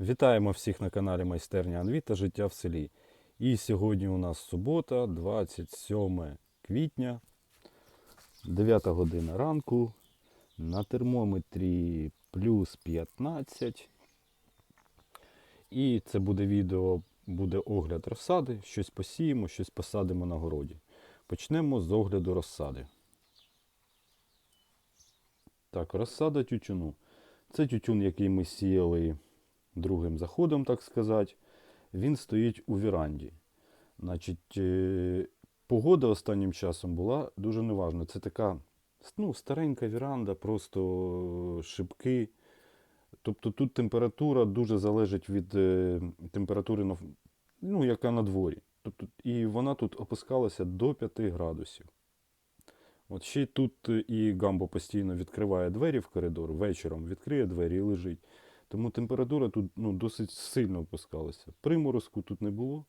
Вітаємо всіх на каналі Майстерня Анві та Життя в селі. І сьогодні у нас субота, 27 квітня, 9 година ранку. На термометрі плюс 15. І це буде відео, буде огляд розсади. Щось посіємо, щось посадимо на городі. Почнемо з огляду розсади. Так, розсада тютюну. Це тютюн, який ми сіяли другим заходом, так сказати, він стоїть у віранді. Значить, е, погода останнім часом була дуже неважна. Це така ну, старенька віранда, просто шибки. Тобто тут температура дуже залежить від е, температури, ну, яка на дворі. Тобто, і вона тут опускалася до 5 градусів. От ще тут е, і Гамбо постійно відкриває двері в коридор, вечором відкриє двері і лежить. Тому температура тут ну, досить сильно опускалася. Приморозку тут не було,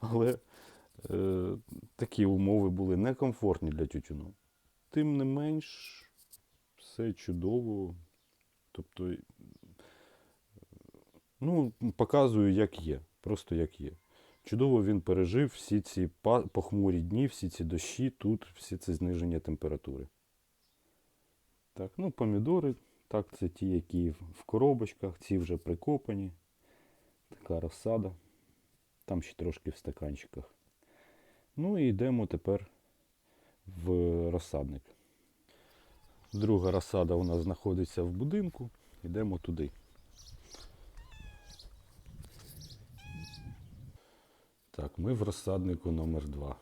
але е, такі умови були некомфортні для тютюну. Тим не менш, все чудово. Тобто, е, ну, показую, як є. Просто як є. Чудово він пережив всі ці похмурі дні, всі ці дощі, тут всі це зниження температури. Так, ну помідори. Так, це ті, які в- коробочках, ці вже прикопані. Така розсада. Там ще трошки в стаканчиках. Ну і йдемо тепер в розсадник. Друга розсада у нас знаходиться в будинку. Йдемо туди. Так, ми в розсаднику номер 2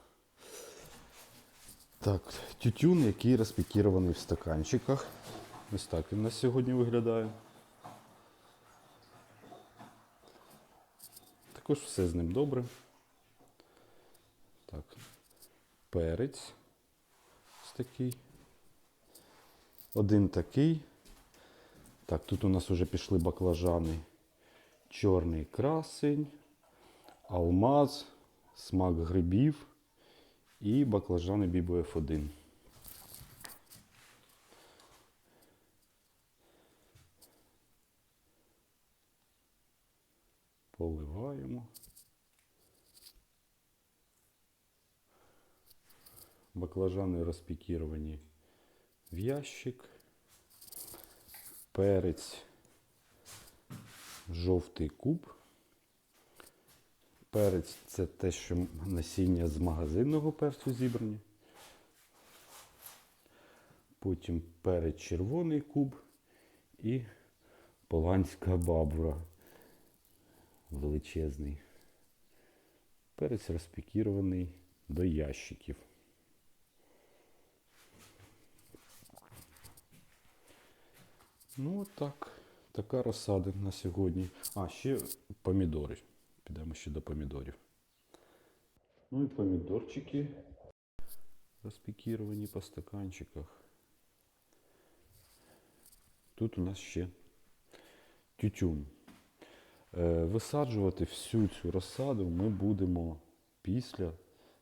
Так, тютюн, який розпікірований в стаканчиках. Ось так він у нас сьогодні виглядає. Також все з ним добре. Так. Перець. Ось такий. Один такий. Так, тут у нас вже пішли баклажани. Чорний красень, алмаз, смак грибів і баклажани Бібо F1. Поливаємо. Баклажани розпікіровані в ящик. Перець жовтий куб. Перець це те, що насіння з магазинного перцю зібрані. Потім перець червоний куб і поланська бабура величезний. Перець розпікірований до ящиків. Ну, так. Така розсада на сьогодні. А, ще помідори. Підемо ще до помідорів. Ну і помідорчики розпікіровані по стаканчиках. Тут у нас ще тютюн. Е, Висаджувати всю цю розсаду ми будемо після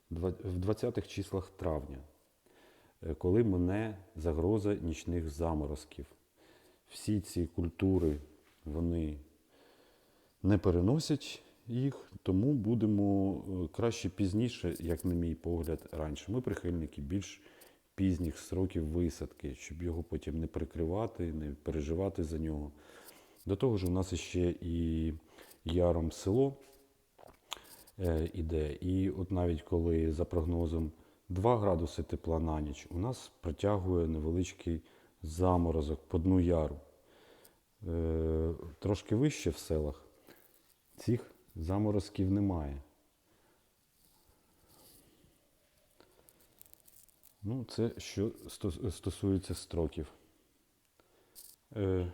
в 20-х числах травня, е, коли мине загроза нічних заморозків. Всі ці культури вони не переносять їх, тому будемо е, краще пізніше, як на мій погляд, раніше. Ми прихильники більш пізніх сроків висадки, щоб його потім не прикривати, не переживати за нього. До того ж, у нас ще і яром село е, іде. І от навіть коли за прогнозом 2 градуси тепла на ніч, у нас протягує невеличкий заморозок по дну яру. Е, трошки вище в селах цих заморозків немає. Ну, це що стосується строків. Е,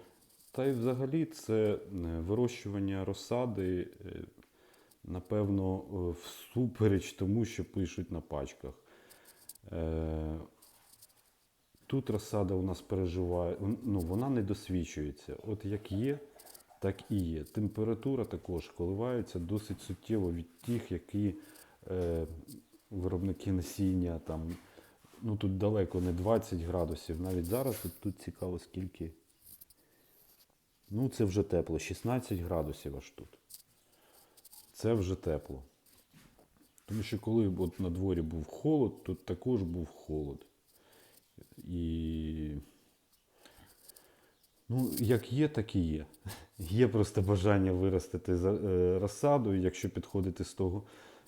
Та й взагалі це е, вирощування розсади, напевно, всупереч тому, що пишуть на пачках. Тут розсада у нас переживає, ну, вона не досвідчується. От як є, так і є. Температура також коливається досить суттєво від тих, які е, виробники насіння там. Ну тут далеко не 20 градусів. Навіть зараз от тут цікаво, скільки Ну, це вже тепло, 16 градусів аж тут. Це вже тепло. Тому що коли от на дворі був холод, тут також був холод. І ну, як є, так і є. Є просто бажання виростити е, розсаду, якщо підходити з того,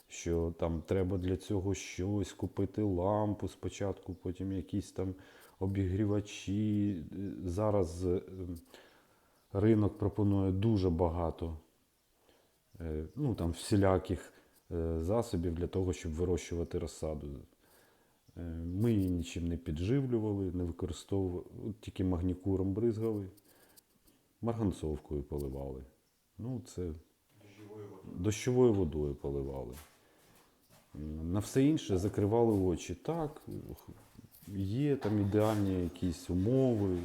що там треба для цього щось купити лампу спочатку, потім якісь там обігрівачі. Зараз е, ринок пропонує дуже багато е, ну, там, всіляких засобів для того, щоб вирощувати розсаду. Е, Ми її нічим не підживлювали, не використовували, тільки магнікуром бризгали, марганцовкою поливали. Ну, це дощовою водою поливали. На все інше закривали очі. Так, є там ідеальні якісь умови.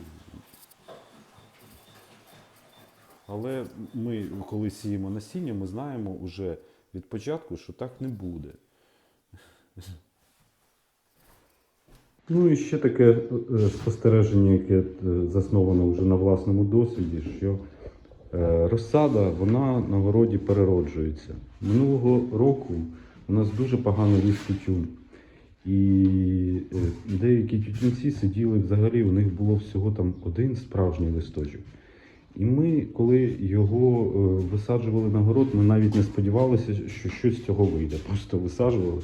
Але ми, коли сіємо насіння, ми знаємо вже від початку, що так не буде. Ну і ще таке е, спостереження, яке е, засновано вже на власному досвіді, що е, розсада вона на городі перероджується. Минулого року у нас дуже погано ріс тютюн. І деякі тютюнці сиділи взагалі, у них було всього там один справжній листочок. І ми, коли його висаджували на город, ми навіть не сподівалися, що щось з цього вийде. Просто висаджували.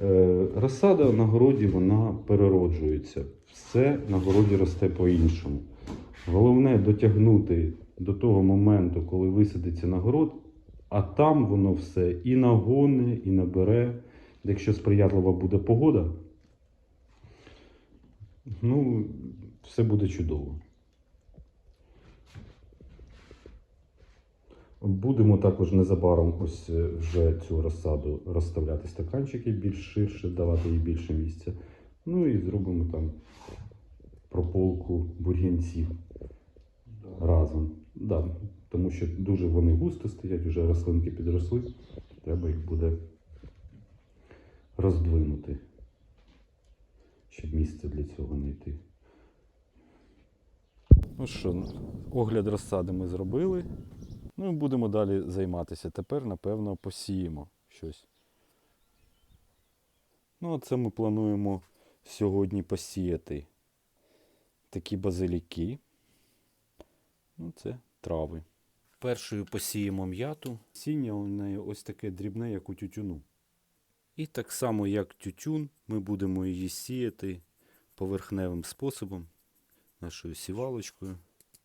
Е, Розсада на городі вона перероджується. Все на городі росте по-іншому. Головне дотягнути до того моменту, коли висадиться на город, а там воно все і нагоне, і набере. Якщо сприятлива буде погода, ну, все буде чудово. Будемо також незабаром ось е, вже цю розсаду розставляти стаканчики більш ширше, давати їй більше місця. Ну і зробимо там прополку бур'янців разом. Да, тому що дуже вони густо стоять, вже рослинки підросли. Треба їх буде роздвинути, щоб місце для цього знайти. Ну що, огляд розсади ми зробили. Ну і будемо далі займатися. Тепер, напевно, посіємо щось. Ну, а це ми плануємо сьогодні посіяти такі базиліки. Ну, це трави. Першою посіємо м'яту. Сіння у неї ось таке дрібне, як у тютюну. І так само, як тютюн, ми будемо її сіяти поверхневим способом, нашою сівалочкою.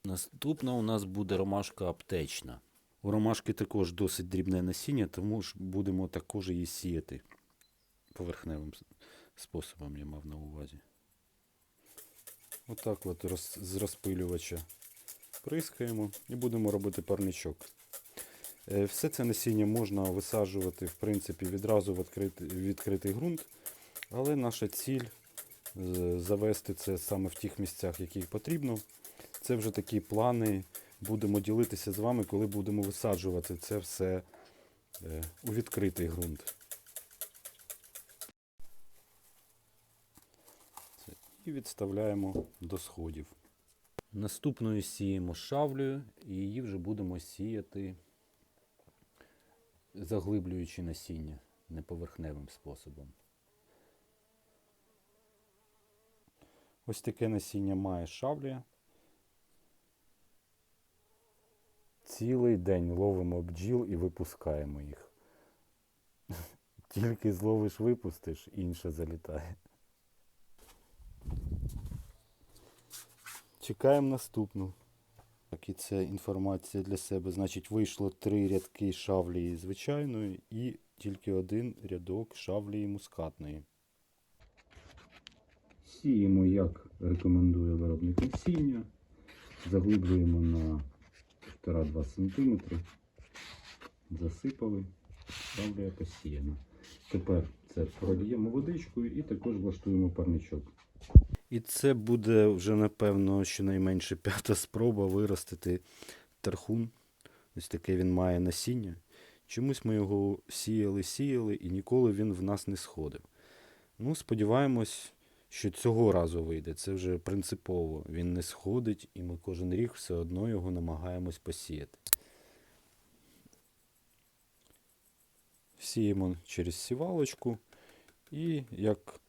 Наступна у нас буде ромашка аптечна. У ромашки також досить дрібне насіння, тому ж будемо також її сіяти поверхневим способом, я мав на увазі. Отак от роз, з розпилювача прискаємо і будемо робити парничок. Е, Все це насіння можна висаджувати, в принципі, відразу в відкритий, відкритий ґрунт, але наша ціль е, завести це саме в тих місцях, яких потрібно. Це вже такі плани. Будемо ділитися з вами, коли будемо висаджувати це все е, у відкритий ґрунт. І відставляємо до сходів. Наступною сіємо шавлею і її вже будемо сіяти, заглиблюючи насіння неповерхневим способом. Ось таке насіння має шавлія. Цілий день ловимо бджіл і випускаємо їх. Тільки зловиш, випустиш, інше залітає. Чекаємо наступну. Так, і це інформація для себе. Значить, вийшло три рядки шавлії звичайної і тільки один рядок шавлії мускатної. Сіємо, як рекомендує виробник насіння. Заглиблюємо на 1,5-2 см. Засипали, шавлія посіяна. Тепер це прольємо водичкою і також влаштуємо парничок. І це буде вже, напевно, щонайменше п'ята спроба виростити тархун. Ось таке він має насіння. Чомусь ми його сіяли, сіяли, і ніколи він в нас не сходив. Ну, сподіваємось, що цього разу вийде. Це вже принципово. Він не сходить, і ми кожен рік все одно його намагаємось посіяти. Сіємо через сівалочку. І, як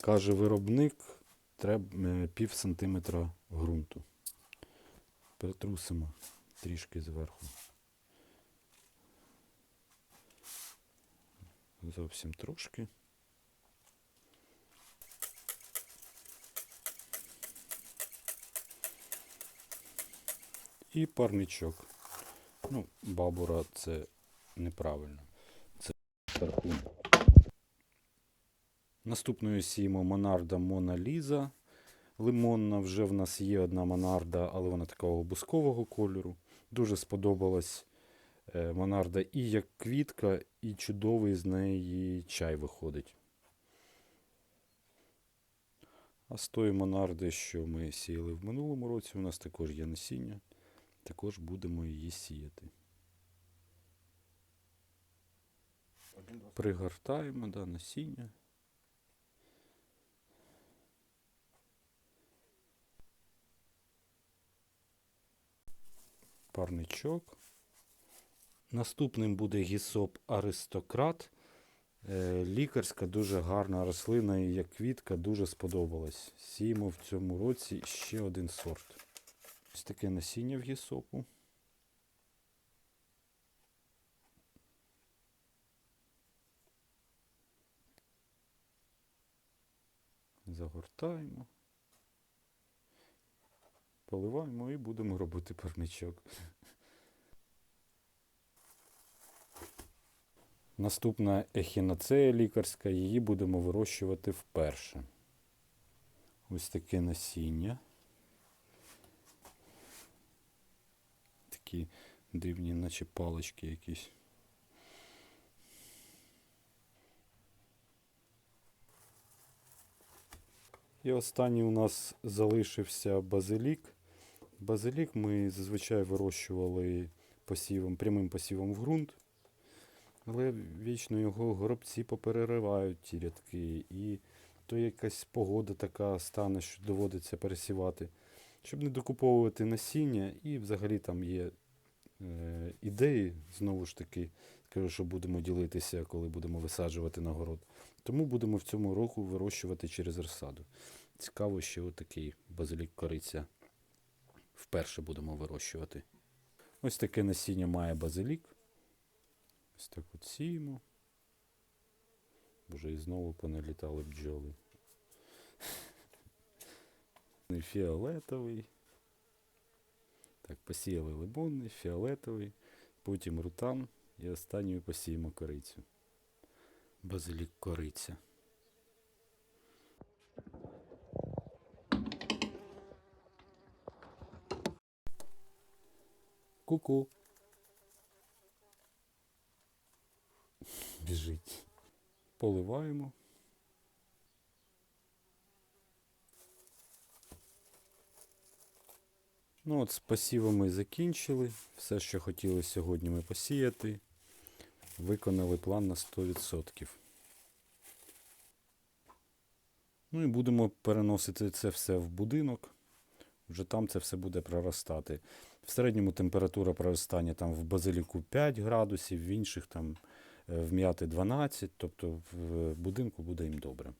каже виробник, треба е, пів сантиметра ґрунту. Перетрусимо трішки зверху. Зовсім трошки. І парничок. Ну, бабура це неправильно. Це вверху. Наступною сіємо Монарда Мона Ліза. Лимонна вже в нас є одна Монарда, але вона такого бускового кольору. Дуже сподобалась е, Монарда і як квітка, і чудовий з неї чай виходить. А з тої Монарди, що ми сіяли в минулому році, у нас також є насіння. Також будемо її сіяти. Пригортаємо да, насіння. Парничок. Наступним буде гісоп аристократ. Е, Лікарська дуже гарна рослина і як квітка дуже сподобалась. Сіємо в цьому році ще один сорт. Ось таке насіння в гісопу. Загортаємо. Поливаємо і будемо робити парничок. Наступна ехінацея лікарська, її будемо вирощувати вперше. Ось таке насіння. Такі дивні, наче палички якісь. І останній у нас залишився базилік. Базилік ми зазвичай вирощували посівом, прямим посівом в ґрунт. Але вічно його горобці попереривають ті рядки, і то якась погода така стане, що доводиться пересівати, щоб не докуповувати насіння. І взагалі там є е, ідеї, знову ж таки, скажу, що будемо ділитися, коли будемо висаджувати на город. Тому будемо в цьому року вирощувати через розсаду. Цікаво, що такий базилік кориця вперше будемо вирощувати. Ось таке насіння має базилік. Ось так от сіємо. Боже, і знову поналітали бджоли. Фіолетовий. Так, посіяли лимонний, фіолетовий, потім рутан і останньою посіємо корицю. Базилік кориця. Ку-ку. Біжить. Поливаємо. Ну от з посівами закінчили. Все, що хотіли сьогодні ми посіяти. Виконали план на 100%. Ну і будемо переносити це все в будинок. Вже там це все буде проростати. В середньому температура проростання там в базиліку 5 градусів, в інших там е, в м'яти 12, тобто в будинку буде їм добре.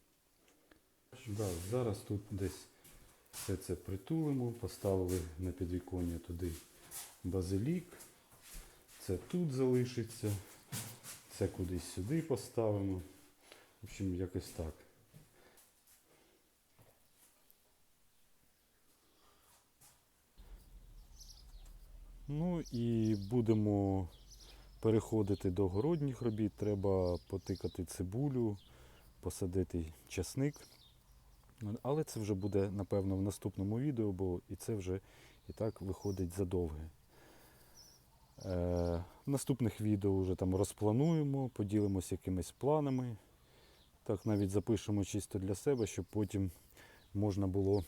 Да, зараз тут десь все це притулимо, поставили на підвіконня туди базилік. Це тут залишиться, це кудись сюди поставимо. В общем, якось так. Ну і будемо переходити до городніх робіт. Треба потикати цибулю, посадити часник. Але це вже буде, напевно, в наступному відео, бо і це вже і так виходить задовге. Е, в наступних відео вже там розплануємо, поділимося якимись планами. Так навіть запишемо чисто для себе, щоб потім можна було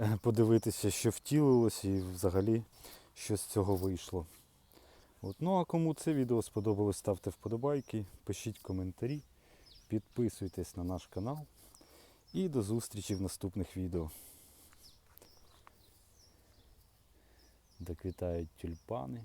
е, подивитися, що втілилось і взагалі що з цього вийшло. От. Ну а кому це відео сподобалось, ставте вподобайки, пишіть коментарі, підписуйтесь на наш канал. І до зустрічі в наступних відео. Доквітають тюльпани.